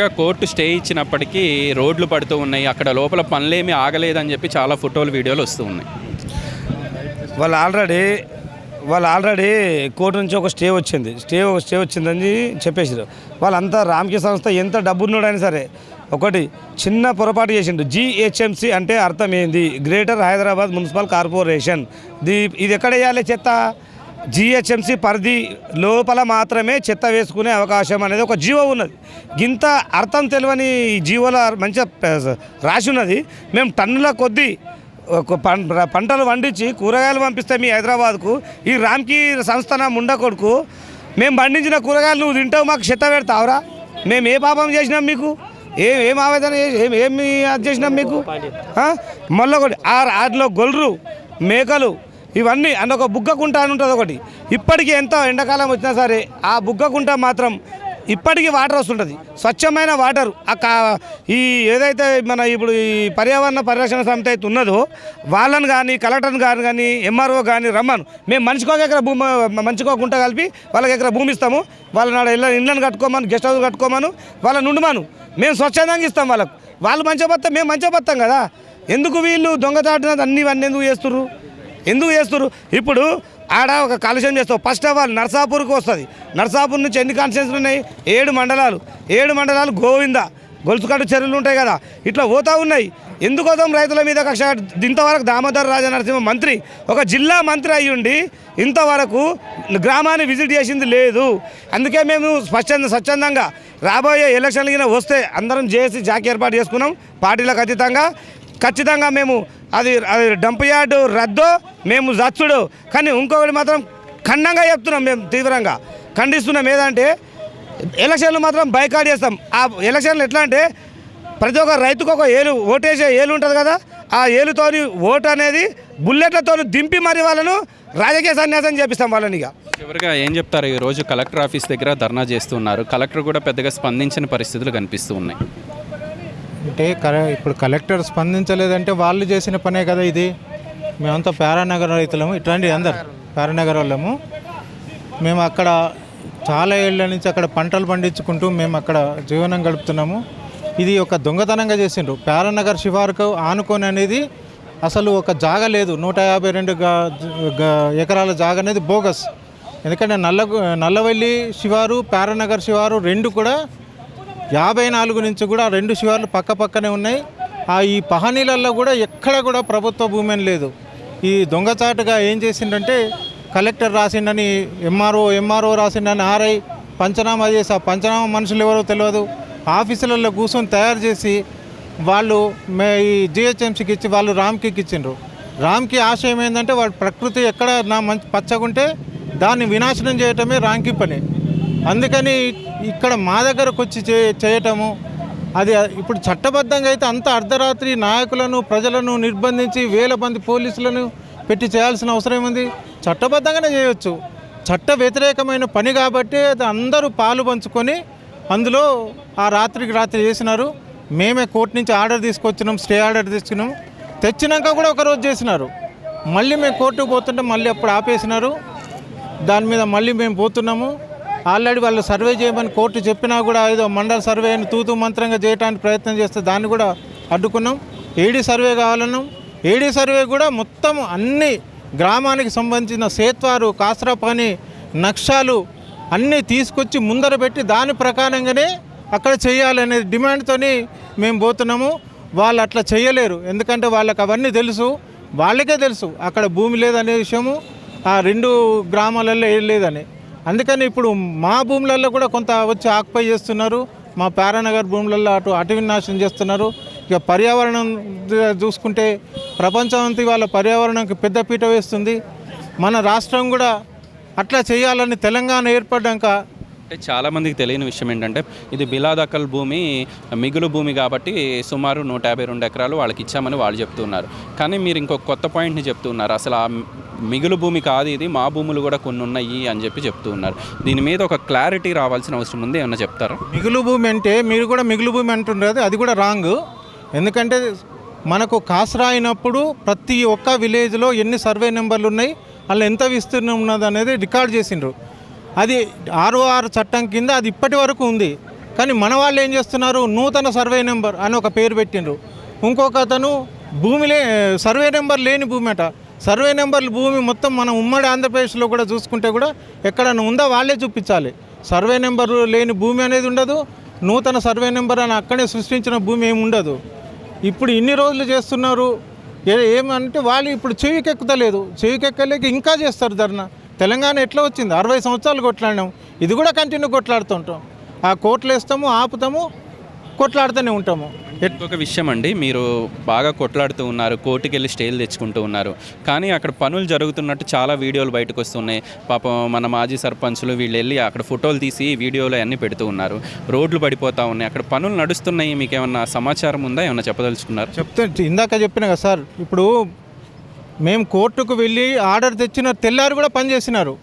తాజాగా court stay ఇచ్చినప్పటికీ రోడ్లు పడుతూ ఉన్నాయి. అక్కడ లోపల పనులేమీ ఆగలేదని చెప్పి చాలా ఫోటోలు వీడియోలు వస్తూ ఉన్నాయి. వాళ్ళు ఆల్రెడీ వాళ్ళు ఆల్రెడీ కోర్టు నుంచి ఒక స్టే వచ్చింది. స్టే ఒక స్టే వచ్చిందని చెప్పేసారు వాళ్ళంతా రామకృష్ణ సంస్థ ఎంత డబ్బున్నాడైనా సరే ఒకటి చిన్న పొరపాటు చేసిండు. జిహెచ్ఎంసి అంటే అర్థం ఏంది? Greater Hyderabad Municipal Corporation. The ఇది ఎక్కడ వేయాలి చెత్త? జిహెచ్ఎంసి పరిధి లోపల మాత్రమే చెత్త వేసుకునే అవకాశం అనేది ఒక జీవో ఉన్నది. గింత అర్థం తెలియని ఈ జీవోల మంచిగా రాసి ఉన్నది. మేము టన్నుల కొద్దీ పంటలు పండించి కూరగాయలు పంపిస్తే మీ హైదరాబాద్కు ఈ రామ్కి సంస్థన ముండ కొడుకు మేము పండించిన కూరగాయలు నువ్వు తింటావు మాకు చెత్త పెడతావురా? మేము ఏ పాపం చేసినాం మీకు? ఏ ఏం ఆవేదన చేసి ఏం ఏమి అది చేసినాం మీకు? మళ్ళీ ఒకటి ఆ వాటిలో గొల్లు మేకలు ఇవన్నీ అండ్ ఒక బుగ్గకుంట అని ఉంటుంది ఒకటి. ఇప్పటికీ ఎంత ఎండాకాలం వచ్చినా సరే ఆ బుగ్గకుంట మాత్రం ఇప్పటికీ వాటర్ వస్తుంటుంది. స్వచ్ఛమైన వాటర్. ఆ కా ఈ ఏదైతే మన ఇప్పుడు ఈ పర్యావరణ పరిరక్షణ సంస్థ అయితే ఉన్నదో వాళ్ళని కానీ కలెక్టర్ని కానీ కానీ ఎంఆర్ఓ కానీ రమ్మను. మేము మనిషికి ఒక ఎకరా భూమి మంచిగా గుంట కలిపి వాళ్ళకి ఎక్కడ భూమి ఇస్తాము. వాళ్ళ నాడు ఇళ్ళ ఇళ్ళని కట్టుకోమను గెస్ట్ హౌస్ కట్టుకోమను వాళ్ళని ఉండమాను. మేము స్వచ్ఛందంగా ఇస్తాం వాళ్ళకు. వాళ్ళు మంచిగా బతాం మేము మంచిగా బతాం కదా. ఎందుకు వీళ్ళు దొంగచాటున అన్నీ ఇవన్నీ ఎందుకు చేస్తున్నారు ఎందుకు చేస్తారు ఇప్పుడు ఆడ ఒక కాలుష్యం చేస్తావు. ఫస్ట్ ఆఫ్ ఆల్ నర్సాపూర్కి వస్తుంది. నర్సాపూర్ నుంచి ఎన్ని కాన్స్టిట్యూన్సీలు ఉన్నాయి? ఏడు మండలాలు. ఏడు మండలాలు గోవింద గొలుసుకట్టు చెరువులు ఉంటాయి కదా. ఇట్లా పోతా ఉన్నాయి. ఎందుకోసం రైతుల మీద కక్ష ఇంతవరకు దామోదర్ రాజా నరసింహ మంత్రి ఒక జిల్లా మంత్రి అయి ఉండి ఇంతవరకు గ్రామాన్ని విజిట్ చేసింది లేదు. అందుకే మేము స్వచ్ఛంద స్వచ్ఛందంగా రాబోయే ఎలక్షన్లు వస్తే అందరం చేసి జాకి ఏర్పాటు చేసుకున్నాం. పార్టీలకు అతీతంగా. ఖచ్చితంగా మేము అది అది డంప్ యార్డు రద్దు మేము జచ్చుడు. కానీ ఇంకొకటి మాత్రం ఖండంగా చెప్తున్నాం మేము తీవ్రంగా. ఖండిస్తున్నాం ఏదంటే ఎలక్షన్లు మాత్రం బైకాట్ చేస్తాం. ఆ ఎలక్షన్లు ఎట్లా అంటే ప్రతి ఒక్క రైతుకు ఒక ఏలు ఓటేసే ఏలు ఉంటుంది కదా ఆ ఏలుతోని ఓటు అనేది బుల్లెట్లతో దింపి మరి వాళ్ళను రాజకీయ సన్యాసం చేపిస్తాం వాళ్ళని ఇక. చివరిగా ఏం చెప్తారు? ఈ రోజు కలెక్టర్ ఆఫీస్ దగ్గర ధర్నా చేస్తున్నారు. కలెక్టర్ కూడా పెద్దగా స్పందించిన పరిస్థితులు కనిపిస్తూ ఉన్నాయి. అంటే కర ఇప్పుడు కలెక్టర్ స్పందించలేదంటే వాళ్ళు చేసిన పనే కదా ఇది. మేమంతా పారానగర్ రైతులము ఇట్లాంటివి అందరు పారానగర్ వాళ్ళము. మేము అక్కడ చాలా ఏళ్ళ నుంచి అక్కడ పంటలు పండించుకుంటూ మేము అక్కడ జీవనం గడుపుతున్నాము. ఇది ఒక దొంగతనంగా చేసిండ్రు. పారానగర్ శివారుకు ఆనుకొని అనేది అసలు ఒక జాగ లేదు. నూట యాభై రెండు ఎకరాల జాగ అనేది బోగస్. ఎందుకంటే నల్ల నల్లవల్లి శివారు పారానగర్ శివారు రెండు కూడా యాభై నాలుగు నుంచి కూడా రెండు శివార్లు పక్క పక్కనే ఉన్నాయి. ఆ ఈ పహనీలల్లో కూడా ఎక్కడ కూడా ప్రభుత్వ భూమి లేదు. ఈ దొంగచాటుగా ఏం చేసిండంటే కలెక్టర్ రాసిండని ఎంఆర్ఓ ఎంఆర్ఓ రాసిండని ఆర్ఐ పంచనామా చేసి ఆ పంచనామా మనుషులు ఎవరో తెలియదు. ఆఫీసులలో కూర్చొని తయారు చేసి వాళ్ళు మే ఈ జిహెచ్ఎంసీకి ఇచ్చి వాళ్ళు రామ్కి ఇచ్చిండ్రు. రామ్కి ఆశయం ఏంటంటే వాడు ప్రకృతి ఎక్కడ నా మంచి పచ్చగుంటే దాన్ని వినాశనం చేయటమే రామ్కి పని. అందుకని ఇక్కడ మా దగ్గరకు వచ్చి చే చేయటము అది ఇప్పుడు చట్టబద్ధంగా అయితే అంత అర్ధరాత్రి నాయకులను ప్రజలను నిర్బంధించి వేల మంది పోలీసులను పెట్టి చేయాల్సిన అవసరం ఏముంది చట్టబద్ధంగానే చేయొచ్చు. చట్ట వ్యతిరేకమైన పని కాబట్టి అది అందరూ పాలు పంచుకొని అందులో ఆ రాత్రికి రాత్రి చేసినారు. మేమే కోర్టు నుంచి ఆర్డర్ తీసుకొచ్చినాం స్టే ఆర్డర్ తీసుకున్నాం. తెచ్చినాక కూడా ఒక రోజు చేసినారు. మళ్ళీ మేము కోర్టుకు పోతుంటే మళ్ళీ అప్పుడు ఆపేసినారు. దాని మీద మళ్ళీ మేము పోతున్నాము. ఆల్రెడీ వాళ్ళు సర్వే చేయమని కోర్టు చెప్పినా కూడా ఏదో మండల సర్వే అని తూతూ మంత్రంగా చేయడానికి ప్రయత్నం చేస్తే దాన్ని కూడా అడ్డుకున్నాం. ఏడీ సర్వే కావాలన్నాం ఏడీ సర్వే కూడా మొత్తం అన్ని గ్రామానికి సంబంధించిన సేత్వారు కాసరా పని నక్షాలు అన్నీ తీసుకొచ్చి ముందర పెట్టి దాని ప్రకారంగానే అక్కడ చేయాలనే డిమాండ్తోని మేము పోతున్నాము. వాళ్ళు అట్లా చేయలేరు. ఎందుకంటే వాళ్ళకి అవన్నీ తెలుసు. వాళ్ళకే తెలుసు అక్కడ భూమి లేదనే విషయము. ఆ రెండు గ్రామాలలో ఏం లేదని. అందుకని ఇప్పుడు మా భూములలో కూడా కొంత వచ్చి ఆక్యుపై చేస్తున్నారు. మా పారానగర్ భూములలో అటు అటవీ నాశనం చేస్తున్నారు. ఇక పర్యావరణం చూసుకుంటే ప్రపంచం అంతా వాళ్ళ పర్యావరణంకి పెద్దపీట వేస్తుంది. మన రాష్ట్రం కూడా అట్లా చేయాలని తెలంగాణ ఏర్పడ్డాక అంటే చాలా మందికి తెలియని విషయం ఏంటంటే ఇది బిలాదకల్ భూమి మిగులు భూమి కాబట్టి సుమారు నూట యాభై రెండు ఎకరాలు వాళ్ళకి ఇచ్చామని వాళ్ళు చెప్తున్నారు కానీ మీరు ఇంకొక కొత్త పాయింట్ని చెప్తున్నారు అసలు ఆ మిగులు భూమి కాదు ఇది మా భూములు కూడా కొన్ని ఉన్నాయి అని చెప్పి చెప్తూ ఉన్నారు. దీని మీద ఒక క్లారిటీ రావాల్సిన అవసరం ఉంది ఏమన్నా చెప్తారా? మిగులు భూమి అంటే మీరు కూడా మిగులు భూమి అంటున్నారు అది కూడా రాంగ్. ఎందుకంటే మనకు కాసరాయినప్పుడు ప్రతి ఒక్క విలేజ్లో ఎన్ని సర్వే నెంబర్లు ఉన్నాయి వాళ్ళు ఎంత విస్తీర్ణం ఉన్నది అనేది రికార్డ్ చేసిండ్రు. అది ఆర్ఓఆర్ చట్టం కింద అది ఇప్పటి వరకు ఉంది. కానీ మన వాళ్ళు ఏం చేస్తున్నారు? నూతన సర్వే నెంబర్ అని ఒక పేరు పెట్టిండ్రు. ఇంకొక అతను భూమిలే సర్వే నెంబర్ లేని భూమి అట సర్వే నెంబర్ భూమి మొత్తం మన ఉమ్మడి ఆంధ్రప్రదేశ్లో కూడా చూసుకుంటే కూడా ఎక్కడన్నా ఉందా వాళ్ళే చూపించాలి. సర్వే నెంబర్ లేని భూమి అనేది ఉండదు. నూతన సర్వే నెంబర్ అని అక్కడే సృష్టించిన భూమి ఏమి ఉండదు. ఇప్పుడు ఇన్ని రోజులు చేస్తున్నారు. ఏమంటే వాళ్ళు ఇప్పుడు చెవికెక్కుతలేదు. చెవికెక్కలేక ఇంకా చేస్తారు ధర్నా. తెలంగాణ ఎట్లా వచ్చింది? అరవై సంవత్సరాలు కొట్లాడినాం. ఇది కూడా కంటిన్యూ కొట్లాడుతుంటాం. ఆ కోట్లు వేస్తాము ఆపుతాము కొట్లాడుతూనే ఉంటాము. ఇంకొక విషయం అండి మీరు బాగా కొట్లాడుతూ ఉన్నారు కోర్టుకి వెళ్ళి స్టేలు తెచ్చుకుంటూ ఉన్నారు. కానీ అక్కడ పనులు జరుగుతున్నట్టు చాలా వీడియోలు బయటకు వస్తున్నాయి. పాపం మన మాజీ సర్పంచులు వీళ్ళు వెళ్ళి అక్కడ ఫోటోలు తీసి వీడియోలు అన్నీ పెడుతూ ఉన్నారు. రోడ్లు పడిపోతూ ఉన్నాయి. అక్కడ పనులు నడుస్తున్నాయి. మీకు ఏమన్నా సమాచారం ఉందా? ఏమన్నా చెప్పదలుచుకున్నారు? చెప్తే ఇందాక చెప్పిన కదా సార్ ఇప్పుడు మేము కోర్టుకు వెళ్ళి ఆర్డర్ తెచ్చిన తెల్లారు కూడా పనిచేసినారు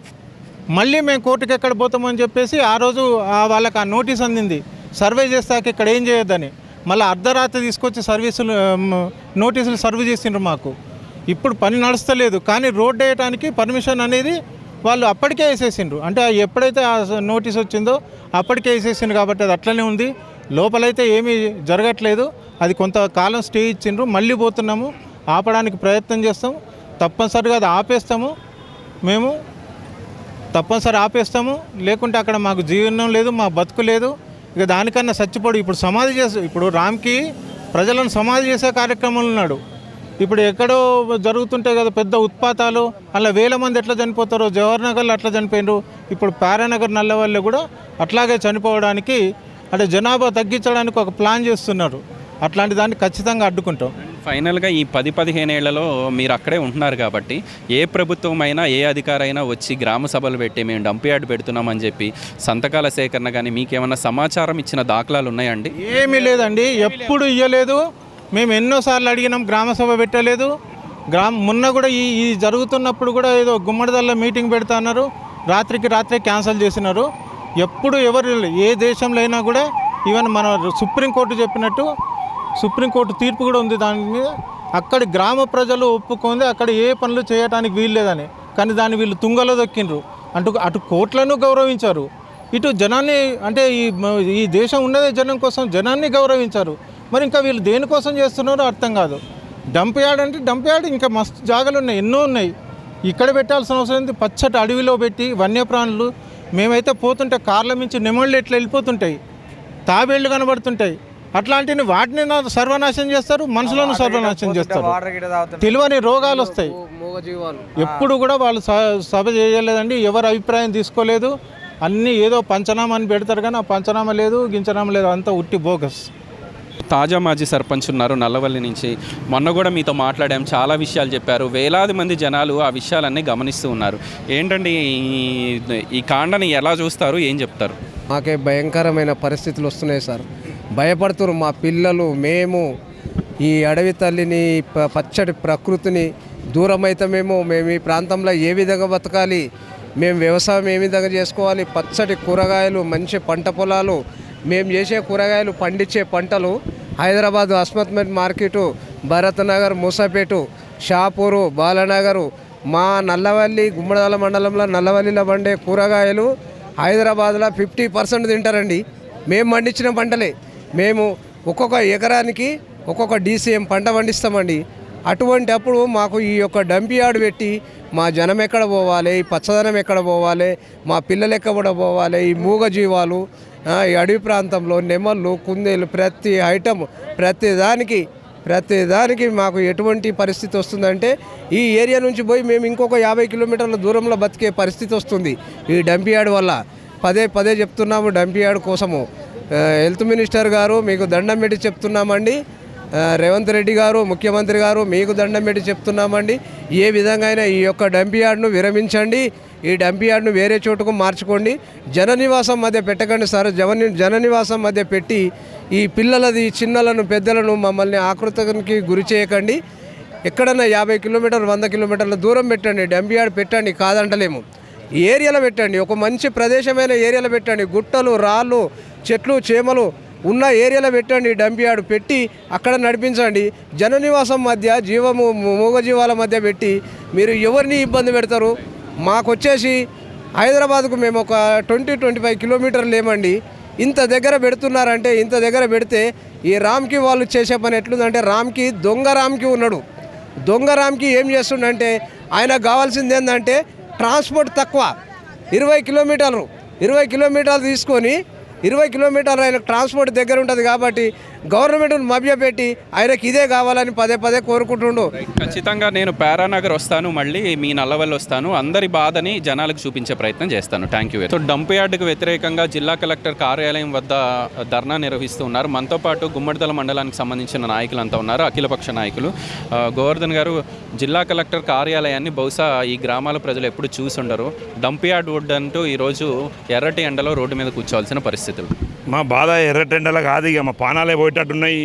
మళ్ళీ మేము కోర్టుకి ఎక్కడ పోతామని చెప్పేసి ఆ రోజు ఆ వాళ్ళకి ఆ నోటీస్ అందింది. సర్వే చేస్తాక ఇక్కడ ఏం చేయొద్దని. మళ్ళీ అర్ధరాత్రి తీసుకొచ్చి సర్వీసులు నోటీసులు సర్వ్ చేసిండ్రు మాకు. ఇప్పుడు పని నడుస్తలేదు. కానీ రోడ్ వేయడానికి పర్మిషన్ అనేది వాళ్ళు అప్పటికే వేసేసిండ్రు. అంటే ఎప్పుడైతే ఆ నోటీస్ వచ్చిందో అప్పటికే వేసేసిండ్రు కాబట్టి అది అట్లనే ఉంది. లోపలైతే ఏమీ జరగట్లేదు. అది కొంతకాలం స్టే ఇచ్చిండ్రు. మళ్ళీ పోతున్నాము. ఆపడానికి ప్రయత్నం చేస్తాం. తప్పనిసరిగా అది ఆపేస్తాము. మేము తప్పనిసరి ఆపేస్తాము. లేకుంటే అక్కడ మాకు జీవనం లేదు మా బతుకు లేదు. ఇక దానికన్నా చచ్చిపోడు. ఇప్పుడు సమాధి చేసే ఇప్పుడు రామ్కి ప్రజలను సమాధి చేసే కార్యక్రమంలో ఉన్నాడు. ఇప్పుడు ఎక్కడో జరుగుతుంటాయి కదా పెద్ద ఉత్పాతాలు. అలా వేల మంది ఎట్లా చనిపోతారో జవహర్ నగర్లో అట్లా చనిపోయినారు. ఇప్పుడు పారానగర్ నల్లవల్లి కూడా అట్లాగే చనిపోవడానికి అంటే జనాభా తగ్గించడానికి ఒక ప్లాన్ చేస్తున్నారు. అట్లాంటి దాన్ని ఖచ్చితంగా అడ్డుకుంటాం. ఫైనల్గా ఈ పది పదిహేను ఏళ్ళలో మీరు అక్కడే ఉంటున్నారు కాబట్టి ఏ ప్రభుత్వం అయినా ఏ అధికారైనా వచ్చి గ్రామ సభలు పెట్టి మేము డంప్యార్డ్ పెడుతున్నామని చెప్పి సంతకాల సేకరణ కానీ మీకేమన్నా సమాచారం ఇచ్చిన దాఖలాలు ఉన్నాయండి? ఏమీ లేదండి. ఎప్పుడు ఇయ్యలేదు. మేము ఎన్నోసార్లు అడిగినాం గ్రామ సభ పెట్టలేదు. గ్రామ మొన్న కూడా ఈ ఈ జరుగుతున్నప్పుడు కూడా ఏదో గుమ్మడిదల్ల మీటింగ్ పెడతాన్నారు రాత్రికి రాత్రే క్యాన్సిల్ చేసినారు. ఎప్పుడు ఎవరు ఏ దేశంలో అయినా కూడా ఈవెన్ మన సుప్రీంకోర్టు చెప్పినట్టు సుప్రీంకోర్టు తీర్పు కూడా ఉంది దాని మీద అక్కడి గ్రామ ప్రజలు ఒప్పుకుంది అక్కడ ఏ పనులు చేయడానికి వీల్లేదని కానీ దాన్ని వీళ్ళు తుంగలో దొక్కిండ్రు. అంటూ అటు కోట్లను గౌరవించారు. ఇటు జనాన్ని అంటే ఈ ఈ దేశం ఉన్నదే జనం కోసం జనాన్ని గౌరవించారు. మరి ఇంకా వీళ్ళు దేనికోసం చేస్తున్నారో అర్థం కాదు. డంప్ యార్డ్ అంటే డంప్ యార్డ్ ఇంకా మస్తు జాగాలు ఉన్నాయి ఎన్నో ఉన్నాయి. ఇక్కడ పెట్టాల్సిన అవసరం ఉంది పచ్చటి అడవిలో పెట్టి వన్యప్రాణులు. మేమైతే పోతుంటే కార్ల మించి నెమళ్ళు ఎట్లా వెళ్ళిపోతుంటాయి? తాబేళ్ళు కనబడుతుంటాయి. అట్లాంటివి వాటిని నా- సర్వనాశనం చేస్తారు మనుషులను సర్వనాశనం చేస్తారు. తెలియని రోగాలు వస్తాయి. ఎప్పుడు కూడా వాళ్ళు సభ చేయలేదండి ఎవరి అభిప్రాయం తీసుకోలేదు. అన్నీ ఏదో పంచనామా అని పెడతారు కానీ ఆ పంచనామా లేదు గించనామా లేదు అంతా ఉట్టి బోగస్. తాజా మాజీ సర్పంచ్ ఉన్నారు నల్లవల్లి నుంచి. మొన్న కూడా మీతో మాట్లాడాం చాలా విషయాలు చెప్పారు. వేలాది మంది జనాలు ఆ విషయాలన్నీ గమనిస్తూ ఉన్నారు. ఏంటండి ఈ ఈ కాండని ఎలా చూస్తారు ఏం చెప్తారు? మాకే భయంకరమైన పరిస్థితులు వస్తున్నాయి సార్. భయపడుతున్నారు మా పిల్లలు. మేము ఈ అడవి తల్లిని ప- పచ్చటి ప్రకృతిని దూరమైతమేమో. మేము మేము ఈ ప్రాంతంలో ఏ విధంగా బతకాలి? మేము వ్యవసాయం ఏ విధంగా చేసుకోవాలి? పచ్చటి కూరగాయలు మంచి పంట పొలాలు. మేము చేసే కూరగాయలు పండించే పంటలు హైదరాబాద్ అస్మత్మెట్ మార్కెటు భరత్ నగర్ మూసాపేటు షాపూరు బాలనగరు. మా నల్లవల్లి గుమ్మడాల మండలంలో నల్లవల్లిలో పండే కూరగాయలు హైదరాబాద్లో ఫిఫ్టీ పర్సెంట్ తింటారండి. మేము పండించిన పంటలే. మేము ఒక్కొక్క ఎకరానికి ఒక్కొక్క డీసీఎం పంట పండిస్తామండి. అటువంటి అప్పుడు మాకు ఈ యొక్క డంప్ యార్డ్ పెట్టి మా జనం ఎక్కడ పోవాలి ఈ పచ్చదనం ఎక్కడ పోవాలి మా పిల్లలు ఎక్కడ పోవాలి ఈ మూగ జీవాలు ఈ అడవి ప్రాంతంలో నెమళ్ళు కుందేలు ప్రతి ఐటమ్ ప్రతి దానికి ప్రతి దానికి మాకు ఎటువంటి పరిస్థితి వస్తుందంటే ఈ ఏరియా నుంచి పోయి మేము ఇంకొక యాభై కిలోమీటర్ల దూరంలో బతికే పరిస్థితి వస్తుంది ఈ డంప్ యార్డ్ వల్ల. పదే పదే చెప్తున్నాము డంప్ యార్డ్ కోసము. హెల్త్ మినిస్టర్ గారు మీకు దండం పెట్టి చెప్తున్నామండి. రేవంత్ రెడ్డి గారు ముఖ్యమంత్రి గారు మీకు దండం పెట్టి చెప్తున్నామండి. ఏ విధంగా అయినా ఈ యొక్క డంప్ యార్డ్ను విరమించండి. ఈ డంప్ యార్డ్ను వేరే చోటుకు మార్చుకోండి. జననివాసం మధ్య పెట్టకండి సార్. జవని జననివాసం మధ్య పెట్టి ఈ పిల్లలది చిన్నలను పెద్దలను మమ్మల్ని ఆకృతానికి గురి చేయకండి. ఎక్కడన్నా యాభై కిలోమీటర్లు వంద కిలోమీటర్ల దూరం పెట్టండి. డంప్ యార్డ్ పెట్టండి కాదంటలేము. ఈ ఏరియాలో పెట్టండి. ఒక మంచి ప్రదేశమైన ఏరియాలో పెట్టండి. గుట్టలు రాళ్ళు చెట్లు చేమలు ఉన్న ఏరియాలో పెట్టండి డంపియాడు పెట్టి అక్కడ నడిపించండి. జననివాసం మధ్య జీవము మూగజీవాల మధ్య పెట్టి మీరు ఎవరిని ఇబ్బంది పెడతారు? మాకొచ్చేసి హైదరాబాద్కు మేము ఒక ట్వంటీ ట్వంటీ ఫైవ్ కిలోమీటర్లు లేమండి. ఇంత దగ్గర పెడుతున్నారంటే ఇంత దగ్గర పెడితే ఈ రామ్కి వాళ్ళు చేసే పని ఎట్లుందంటే రామ్కి దొంగ రామ్కి ఉన్నాడు. దొంగ రామ్కి ఏం చేస్తుండంటే ఆయనకు కావాల్సింది ఏంటంటే ట్రాన్స్పోర్ట్ తక్కువ. ఇరవై కిలోమీటర్లు ఇరవై కిలోమీటర్లు తీసుకొని ఇరవై కిలోమీటర్ల ఆయనకు ట్రాన్స్పోర్ట్ దగ్గర ఉంటుంది కాబట్టి గవర్నమెంట్ను మభ్యపెట్టి ఆయనకి ఇదే కావాలని పదే పదే కోరుకుంటుండు. ఖచ్చితంగా నేను పారానగర్ వస్తాను మళ్ళీ మీ నల్లవల్లి వస్తాను. అందరి బాధని జనాలకు చూపించే ప్రయత్నం చేస్తాను. థ్యాంక్ యూ సో డంప్ యార్డుకు వ్యతిరేకంగా జిల్లా కలెక్టర్ కార్యాలయం వద్ద ధర్నా నిర్వహిస్తూ ఉన్నారు. మనతో పాటు గుమ్మడిదల మండలానికి సంబంధించిన నాయకులు అంతా ఉన్నారు. అఖిలపక్ష నాయకులు. గోవర్ధన్ గారు జిల్లా కలెక్టర్ కార్యాలయాన్ని బహుశా ఈ గ్రామాల ప్రజలు ఎప్పుడు చూసుండరు. డంప్ యార్డ్ వుడ్ అంటూ ఈరోజు ఎర్రటి ఎండలో రోడ్డు మీద కూర్చోవాల్సిన పరిస్థితులు. మా బాధ ఎర్రటెండల కాదు ఇక మా పానాలే పోయేటట్టున్నాయి.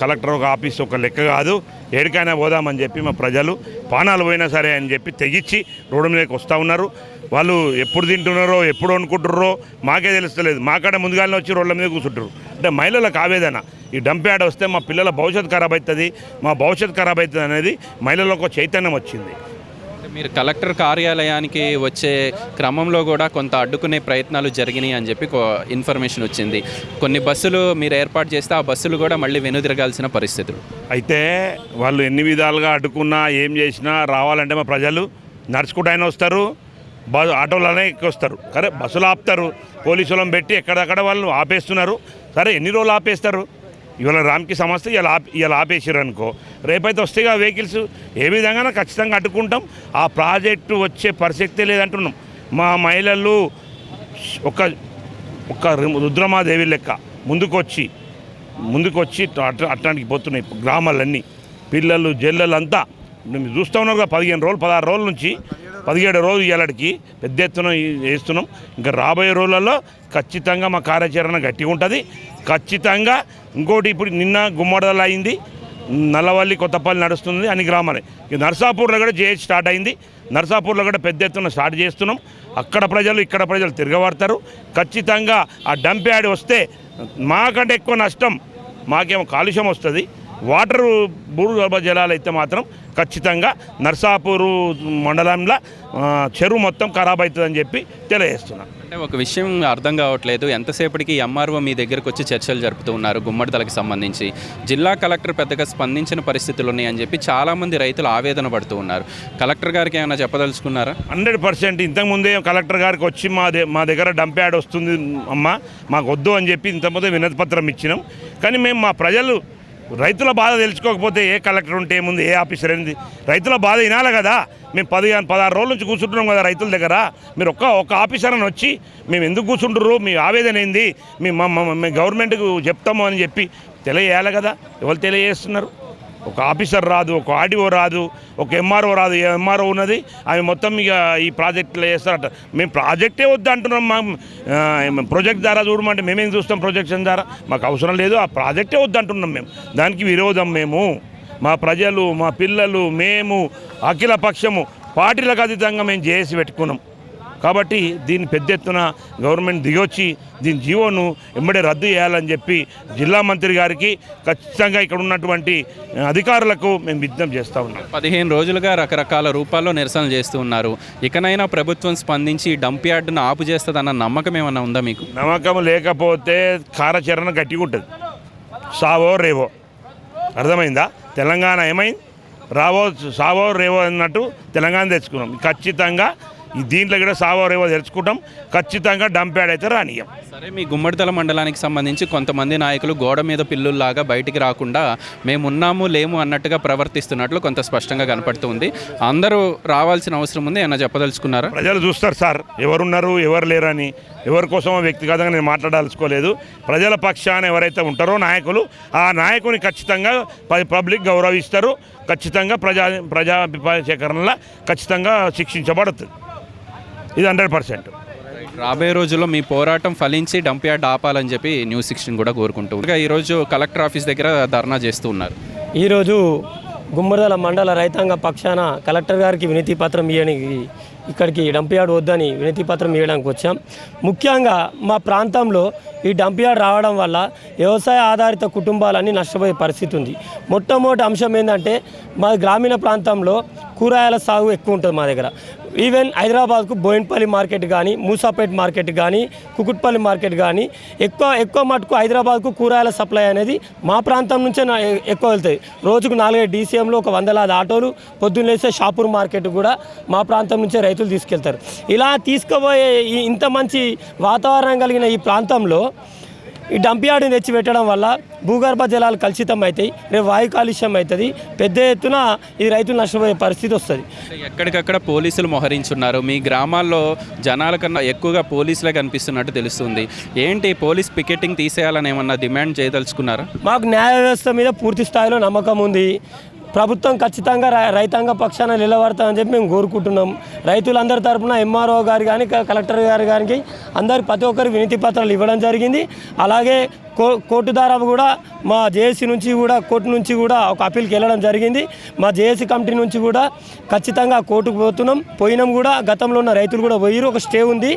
కలెక్టర్ ఒక ఆఫీస్ ఒక లెక్క కాదు. ఎడికైనా పోదామని చెప్పి మా ప్రజలు పానాలు పోయినా సరే అని చెప్పి తెగించి రోడ్డు మీదకి వస్తూ ఉన్నారు. వాళ్ళు ఎప్పుడు తింటున్నారో ఎప్పుడు అనుకుంటున్నారో మాకే తెలుస్తలేదు. మాకాడ ముందుగానే వచ్చి రోడ్ల మీద కూర్చుంటారు అంటే మహిళలకు ఆవేదన ఈ డంప్యార్డ్ వస్తే మా పిల్లల భవిష్యత్తు ఖరాబ్ అవుతుంది మా భవిష్యత్తు ఖరాబ్ అవుతుంది అనేది మహిళలకు ఒక చైతన్యం వచ్చింది. మీరు కలెక్టర్ కార్యాలయానికి వచ్చే క్రమంలో కూడా కొంత అడ్డుకునే ప్రయత్నాలు జరిగినాయి అని చెప్పి కో- ఇన్ఫర్మేషన్ వచ్చింది. కొన్ని బస్సులు మీరు ఏర్పాటు చేస్తే ఆ బస్సులు కూడా మళ్ళీ వెనుదిరగాల్సిన పరిస్థితులు. అయితే వాళ్ళు ఎన్ని విధాలుగా అడ్డుకున్నా ఏం చేసినా రావాలంటే మా ప్రజలు నడుచుకుంటూ వస్తారు బ ఆటోలోనే ఎక్కొస్తారు. సరే బస్సులు ఆపుతారు పోలీసులను పెట్టి ఎక్కడక్కడ వాళ్ళు ఆపేస్తున్నారు. సరే ఎన్ని రోజులు ఆపేస్తారు? ఇవాళ రామ్కి సమస్య ఇలా ఆపి ఇలా ఆపేసారు అనుకో. రేపైతే వస్తే ఆ వెహికల్స్ ఏ విధంగా ఖచ్చితంగా అడ్డుకుంటాం. ఆ ప్రాజెక్టు వచ్చే పరిస్థితి లేదంటున్నాం. మా మహిళలు ఒక ఒక రుద్రమాదేవి లెక్క ముందుకొచ్చి ముందుకొచ్చి అట్లా అట్టడానికి పోతున్నాయి గ్రామాలన్నీ. పిల్లలు జల్లలు అంతా మేము చూస్తూ ఉన్నారు కదా పదిహేను రోజులు పదహారు రోజుల నుంచి పదిహేడు రోజులు ఇవాళకి పెద్ద ఎత్తున వేస్తున్నాం. ఇంకా రాబోయే రోజులలో ఖచ్చితంగా మా కార్యాచరణ గట్టిగా ఉంటుంది. ఖచ్చితంగా ఇంకోటి ఇప్పుడు నిన్న గుమ్మడదల అయింది నల్లవల్లి కొత్తపల్లి నడుస్తుంది అన్ని గ్రామాలే. ఇక నర్సాపూర్లో కూడా జేహెచ్ స్టార్ట్ అయింది. నర్సాపూర్లో కూడా పెద్ద ఎత్తున స్టార్ట్ చేస్తున్నాం. అక్కడ ప్రజలు ఇక్కడ ప్రజలు తిరగబడతారు. ఖచ్చితంగా ఆ డంప్ యాడ్ వస్తే మాకంటే ఎక్కువ నష్టం మాకేమో కాలుష్యం వస్తుంది. వాటర్ భూగర్భ జలాలు అయితే మాత్రం ఖచ్చితంగా నర్సాపూరు మండలంలో చెరువు మొత్తం ఖరాబ్ అవుతుందని చెప్పి తెలియజేస్తున్నాను అంటే ఒక విషయం అర్థం కావట్లేదు. ఎంతసేపటికి ఎంఆర్ఓ మీ దగ్గరకు వచ్చి చర్చలు జరుపుతూ ఉన్నారు గుమ్మడిదలకి సంబంధించి. జిల్లా కలెక్టర్ పెద్దగా స్పందించిన పరిస్థితులు ఉన్నాయని చెప్పి చాలామంది రైతులు ఆవేదన పడుతూ ఉన్నారు. కలెక్టర్ గారికి ఏమైనా చెప్పదలుచుకున్నారా? Hundred percent. ఇంతకుముందే కలెక్టర్ గారికి వచ్చి మా మా దగ్గర డంప్ యార్డ్ వస్తుంది అమ్మ మాకు వద్దు అని చెప్పి ఇంతకుముందే వినతి పత్రం ఇచ్చినాం. కానీ మేము మా ప్రజలు రైతుల బాధ తెలుసుకోకపోతే ఏ కలెక్టర్ ఉంటే ఏముంది ఏ ఆఫీసర్ ఏంది రైతుల బాధ వినాలి కదా. మేము పదిహేను పదహారు రోజుల నుంచి కూర్చుంటున్నాం కదా రైతుల దగ్గర. మీరు ఒక్క ఒక్క ఆఫీసర్ అని వచ్చి మేము ఎందుకు కూర్చుంటారు మీ ఆవేదన ఏంది? మీ మా మేము గవర్నమెంట్కు చెప్తాము అని చెప్పి తెలియజేయాలి కదా. ఎవరు తెలియజేస్తున్నారు? ఒక ఆఫీసర్ రాదు ఒక ఆర్డీఓ రాదు ఒక ఎంఆర్ఓ రాదు. ఎంఆర్ఓ ఉన్నది? ఆమె మొత్తం ఇక ఈ ప్రాజెక్టులో చేస్తారట. మేము ప్రాజెక్టే వద్దు అంటున్నాం. మా ప్రాజెక్ట్ ద్వారా చూడమంటే మేమేం చూస్తాం ప్రొజెక్షన్ ద్వారా మాకు అవసరం లేదు. ఆ ప్రాజెక్టే వద్దు అంటున్నాం మేము. దానికి విరోధం మేము. మా ప్రజలు మా పిల్లలు మేము అఖిల పక్షము పార్టీలకు అతీతంగా మేము చేసి పెట్టుకున్నాం. కాబట్టి దీన్ని పెద్ద ఎత్తున గవర్నమెంట్ దిగొచ్చి దీని జీవోను ఎమ్మడే రద్దు చేయాలని చెప్పి జిల్లా మంత్రి గారికి ఖచ్చితంగా ఇక్కడ ఉన్నటువంటి అధికారులకు మేము విజ్ఞప్తి చేస్తూ ఉన్నాం. పదిహేను రోజులుగా రకరకాల రూపాల్లో నిరసనలు చేస్తూ ఉన్నారు. ఇకనైనా ప్రభుత్వం స్పందించి డంప్ యార్డ్ను ఆపు చేస్తుందన్న నమ్మకం ఏమైనా ఉందా మీకు? నమ్మకం లేకపోతే కార్యాచరణ గట్టిగా ఉంటుంది. సావో రేవో. అర్థమైందా? తెలంగాణ ఏమైంది? రావో సావో రేవో అన్నట్టు తెలంగాణ తెచ్చుకున్నాం. ఖచ్చితంగా ఈ దీంట్లో కూడా సావో రేవో తెలుసుకుంటాం ఖచ్చితంగా డంప్ యార్డ్ అయితే రానియం సరే మీ గుమ్మడిదల మండలానికి సంబంధించి కొంతమంది నాయకులు గోడ మీద పిల్లుల్లాగా బయటికి రాకుండా మేము ఉన్నాము లేము అన్నట్టుగా ప్రవర్తిస్తున్నట్లు కొంత స్పష్టంగా కనపడుతుంది. అందరూ రావాల్సిన అవసరం ఉంది ఏమైనా చెప్పదలుచుకున్నారా? ప్రజలు చూస్తారు సార్ ఎవరున్నారు ఎవరు లేరని. ఎవరి కోసమో వ్యక్తిగతంగా నేను మాట్లాడాల్సుకోలేదు. ప్రజల పక్షాన ఎవరైతే ఉంటారో నాయకులు ఆ నాయకుని ఖచ్చితంగా పబ్లిక్ గౌరవిస్తారు. ఖచ్చితంగా ప్రజా ప్రజా అభిప్రాయ సేకరణలో ఖచ్చితంగా శిక్షించబడుతుంది. ఇది హండ్రెడ్ పర్సెంట్. రాబోయే రోజుల్లో మీ పోరాటం ఫలించి డంప్ యార్డ్ ఆపాలని చెప్పి న్యూస్ సిక్స్టీన్ కూడా కోరుకుంటూ ఇంకా ఈరోజు కలెక్టర్ ఆఫీస్ దగ్గర ధర్నా చేస్తూ ఉన్నారు. ఈరోజు గుమ్మడిదల మండల రైతాంగ పక్షాన కలెక్టర్ గారికి వినతి పత్రం ఇవ్వడానికి ఇక్కడికి డంప్ యార్డ్ వద్దని వినతి పత్రం ఇవ్వడానికి వచ్చాం. ముఖ్యంగా మా ప్రాంతంలో ఈ డంప్ యార్డ్ రావడం వల్ల వ్యవసాయ ఆధారిత కుటుంబాలన్నీ నష్టపోయే పరిస్థితి ఉంది. మొట్టమొదటి అంశం ఏంటంటే మా గ్రామీణ ప్రాంతంలో కూరగాయల సాగు ఎక్కువ ఉంటుంది మా దగ్గర. ఈవెన్ హైదరాబాద్కు బోయిన్పల్లి మార్కెట్ కానీ మూసాపేట్ మార్కెట్ కానీ కుకుట్పల్లి మార్కెట్ కానీ ఎక్కువ ఎక్కువ మటుకు హైదరాబాద్కు కూరగాయల సప్లై అనేది మా ప్రాంతం నుంచే ఎక్కువ వెళ్తాయి. రోజుకు నాలుగైదు డీసీఎంలో ఒక వందలాది ఆటోలు పొద్దున్న లేస్తే షాపూర్ మార్కెట్ కూడా మా ప్రాంతం నుంచే రైతులు తీసుకెళ్తారు. ఇలా తీసుకుపోయే ఇంత మంచి వాతావరణం కలిగిన ఈ ప్రాంతంలో ఈ డంప్ యార్డ్ని తెచ్చి పెట్టడం వల్ల భూగర్భ జలాలు కలుషితం అవుతాయి రేపు వాయు కాలుష్యం అవుతుంది పెద్ద ఎత్తున ఈ రైతులు నష్టపోయే పరిస్థితి వస్తుంది. ఎక్కడికక్కడ పోలీసులు మోహరించున్నారు. మీ గ్రామాల్లో జనాల కన్నా ఎక్కువగా పోలీసులే కనిపిస్తున్నట్టు తెలుస్తుంది. ఏంటి పోలీస్ పికెటింగ్ తీసేయాలని ఏమన్నా డిమాండ్ చేయదలుచుకున్నారా? మాకు న్యాయ వ్యవస్థ మీద పూర్తి స్థాయిలో నమ్మకం ఉంది. ప్రభుత్వం ఖచ్చితంగా రైతాంగ పక్షాన నిలబడతామని చెప్పి మేము కోరుకుంటున్నాం. రైతులందరి తరపున ఎంఆర్ఓ గారు కానీ కలెక్టర్ గారు కానీ అందరి ప్రతి ఒక్కరు వినతి పత్రాలు ఇవ్వడం జరిగింది. అలాగే కో కోర్టు ద్వారా కూడా మా జేఏసీ నుంచి కూడా కోర్టు నుంచి కూడా ఒక అప్పీల్కి వెళ్ళడం జరిగింది. మా జేఏసీ కమిటీ నుంచి కూడా ఖచ్చితంగా కోర్టుకు పోతున్నాం. పోయినాం కూడా గతంలో ఉన్న రైతులు కూడా పోయిరు ఒక స్టే ఉంది.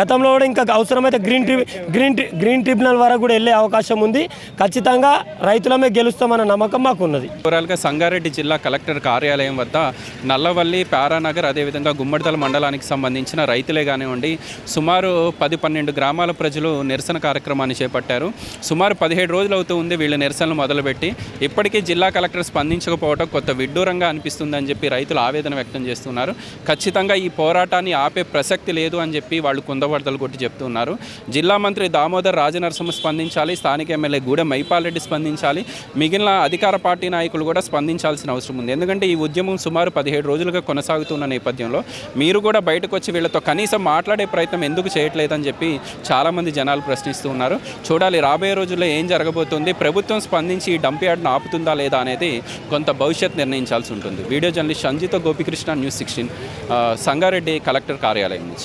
గతంలో కూడా ఇంకా అవసరమైతే green tri green tri green tribunal వరకు కూడా వెళ్ళే అవకాశం ఉంది. ఖచ్చితంగా రైతులమే గెలుస్తామన్న నమ్మకం మాకు ఉన్నది. ఓవరాల్గా సంగారెడ్డి జిల్లా కలెక్టర్ కార్యాలయం వద్ద నల్లవల్లి పారానగర్ అదేవిధంగా గుమ్మడితల మండలానికి సంబంధించిన రైతులే కానివ్వండి సుమారు పది పన్నెండు గ్రామాల ప్రజలు నిరసన కార్యక్రమాన్ని చేపట్టారు. సుమారు పదిహేడు రోజులు అవుతూ ఉంది వీళ్ళ నిరసనలు మొదలుపెట్టి. ఇప్పటికీ జిల్లా కలెక్టర్ స్పందించకపోవడం కొత్త విడ్డూరంగా అనిపిస్తుందని చెప్పి రైతులు ఆవేదన వ్యక్తం చేస్తున్నారు. ఖచ్చితంగా ఈ పోరాటాన్ని ఆపే ప్రసక్తి లేదు అని చెప్పి వాళ్ళు కుందవడతలు కొట్టి చెప్తున్నారు. జిల్లా మంత్రి దామోదర్ రాజనరసింహ స్పందించాలి స్థానిక ఎమ్మెల్యే గూడెం మైపాల్ రెడ్డి స్పందించాలి మిగిలిన అధికార పార్టీ నాయకులు కూడా స్పందించాల్సిన అవసరం ఉంది. ఎందుకంటే ఈ ఉద్యమం సుమారు పదిహేడు రోజులుగా కొనసాగుతున్న నేపథ్యంలో మీరు కూడా బయటకు వచ్చి వీళ్ళతో కనీసం మాట్లాడే ప్రయత్నం ఎందుకు చేయట్లేదని చెప్పి చాలామంది జనాలు ప్రశ్నిస్తూ ఉన్నారు చూడాలి రాబోయే రోజుల్లో ఏం జరగబోతుంది? ప్రభుత్వం స్పందించి ఈ డంప్ యార్డ్ను ఆపుతుందా లేదా అనేది కొంత భవిష్యత్ నిర్ణయించాల్సి ఉంటుంది. Video journalist Sanjitha Gopikrishna news sixteen Sangareddy collector కార్యాలయం నుంచి.